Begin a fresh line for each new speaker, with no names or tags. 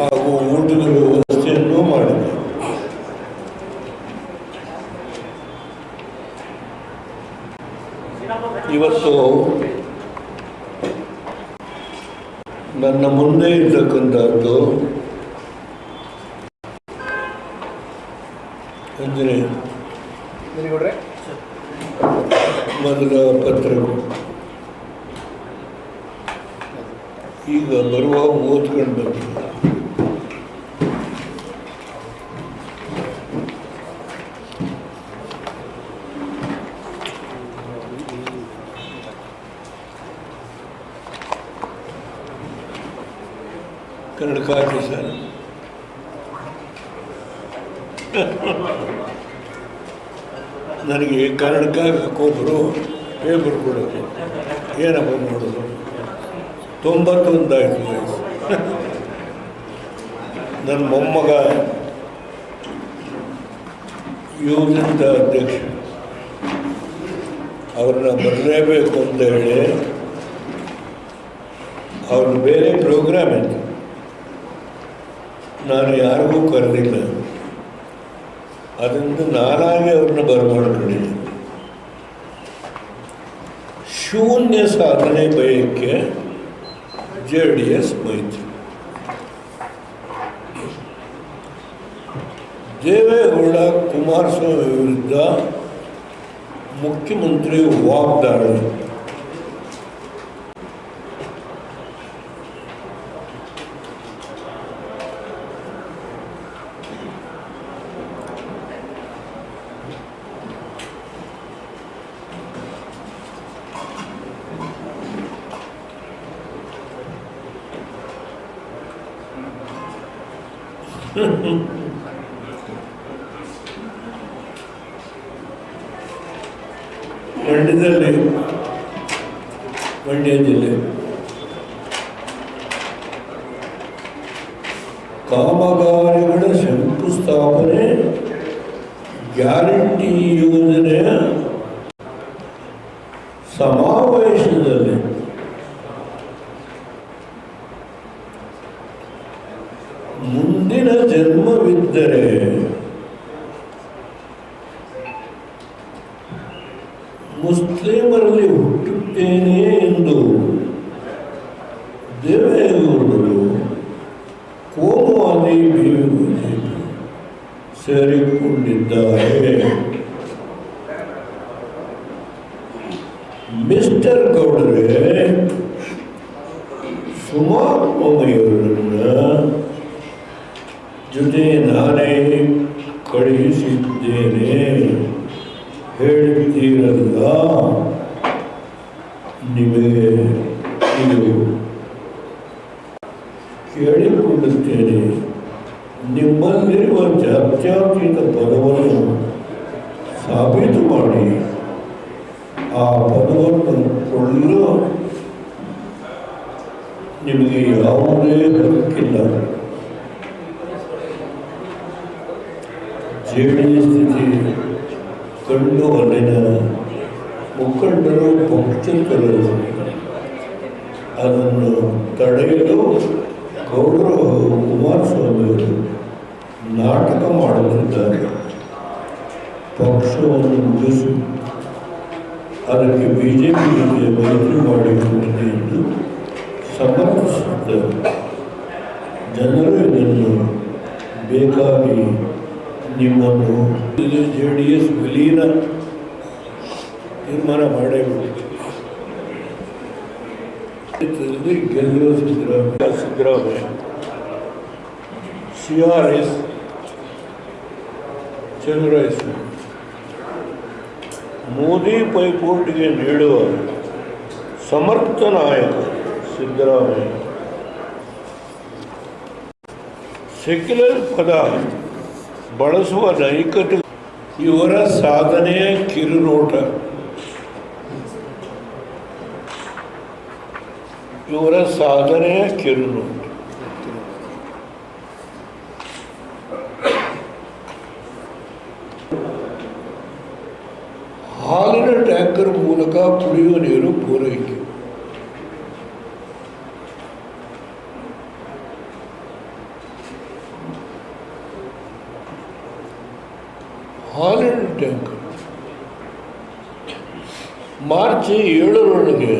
ಹಾಗೂ ಊಟದ ವ್ಯವಸ್ಥೆಯನ್ನು ಮಾಡಿದೆ. ಇವತ್ತು ನನ್ನ ಮುಂದೆ ಇರ್ತಕ್ಕಂಥದ್ದು ಅಂದರೆ ಮೊದಲ ಪತ್ರಗಳು. ಈಗ ಬರುವ ಓದ್ಕೊಂಡು ಬಂದರು ಕನ್ನಡ ಹಾಕಿ ಸರ್. ನನಗೆ ಕನ್ನಡಕ ಕೊಬ್ಬರು ಪೇಪರ್ ಕೊಡೋದು. ಏನಪ್ಪ ಮಾಡೋದು? ತೊಂಬತ್ತೊಂದಾಯ್ತು ವಯಸ್ಸು ನನ್ನ ಮೊಮ್ಮಗ ಯುವಜಂತ ಅಧ್ಯಕ್ಷ. ಅವ್ರನ್ನ ಬರಲೇಬೇಕು ಅಂತ ಹೇಳಿ ಅವ್ರನ್ನ ಬೇರೆ ಪ್ರೋಗ್ರಾಮ್ ಇತ್ತು. ನಾನು ಯಾರಿಗೂ ಕರೆದಿಲ್ಲ. ಅದರಿಂದ ನಾನಾಗಿ ಅವ್ರನ್ನ ಬರಮಾಡ್ಕೊಂಡಿದ್ದೆ. ಶೂನ್ಯ ಸಾಧನೆ ಬಯಕೆ ಜೆ ಡಿ ಎಸ್ ಮೈತ್ರಿ. ದೇವೇಗೌಡ, ಕುಮಾರಸ್ವಾಮಿ ವಿರುದ್ಧ ಮುಖ್ಯಮಂತ್ರಿ ವಾಗ್ದಾಳಿ. ಮಂಡ್ಯದಲ್ಲಿ ಮಂಡ್ಯ ಜಿಲ್ಲೆ. ಕಾಮಗಾರಿಗಳ ಶಂಕುಸ್ಥಾಪನೆ ಗ್ಯಾರಂಟಿ ಯೋಜನೆಯ ಸಮಾವೇಶದಲ್ಲಿ ಜನ್ಮವಿದ್ದರೆ ಮುಸ್ಲಿಮರಲ್ಲಿ ಹುಟ್ಟುತ್ತೇನೆ ಎಂದು ದೇವೇಗೌಡರು ಕೋಮುವಾದಿ ಬಿಜೆಪಿ ಸೇರಿಕೊಂಡಿದ್ದಾರೆ. ಮಿಸ್ಟರ್ ಗೌಡರೇ ಸುಮಾರು ಮೊಮ್ಮೆಯವರನ್ನ ಜೊತೆ ನಾನೇ ಕಳುಹಿಸಿದ್ದೇನೆ. ಹೇಳುತ್ತೀರಲ್ಲ? ನಿಮಗೆ ಇದು ಕೇಳಿಕೊಳ್ಳುತ್ತೇನೆ ನಿಮ್ಮಲ್ಲಿರುವ ಜಾತ್ಯಾತೀತ ಪದವನ್ನು ಸಾಬೀತು ಮಾಡಿ. ಆ ಪದವನ್ನು ಕೊಳ್ಳಲು ನಿಮಗೆ ಯಾವುದೇ ಹಕ್ಕಿಲ್ಲ. ಜೆ ಡಿ ಸ್ಥಿತಿ ಕಂಡು ಅಲ್ಲಿನ ಮುಖಂಡರು ಪಕ್ಷಕರು ಅದನ್ನು ತಡೆಯಲು ಹಾಗೂ ಕುಮಾರಸ್ವಾಮಿಯವರು ನಾಟಕ ಮಾಡುತ್ತಿದ್ದಾರೆ. ಪಕ್ಷವನ್ನು ಮುಗಿಸಿ ಅದಕ್ಕೆ ಬಿ ಜೆ ಪಿ ಮೈತ್ರಿ ಮಾಡಿಕೊಂಡಿದೆ ಎಂದು ಸಮರ್ಥಿಸುತ್ತಾರೆ ಜನರು ಇದನ್ನು ಬೇಕಾಗಿ ನಿಮ್ಮನ್ನು ಜೆ ಡಿ ಎಸ್ ವಿಲೀನ ತೀರ್ಮಾನ ಮಾಡೇ ಗೆಲ್ಲುವ Siddaramaiah. Siddaramaiah. C R S Chandraswami Modi ಪೈಪೋಟಿಗೆ ನೀಡುವ ಸಮರ್ಥ ನಾಯಕ ಸಿದ್ದರಾಮಯ್ಯ. ಸೆಕ್ಯುಲರ್ ಪದ ಬಳಸುವ ನೈಕಟ್ಟು ಇವರ ಸಾಧನೆಯ ಕಿರುನೋಟ. ಇವರ ಸಾಧನೆಯ ಕಿರುನೋಟ. ಹಾಲಿನ ಟ್ಯಾಂಕರ್ ಮೂಲಕ ಕುಡಿಯುವ ನೀರು ಪೂರೈಕೆ. Holland tank. ಮಾರ್ಚ್ ಏಳರೊಳಗೆ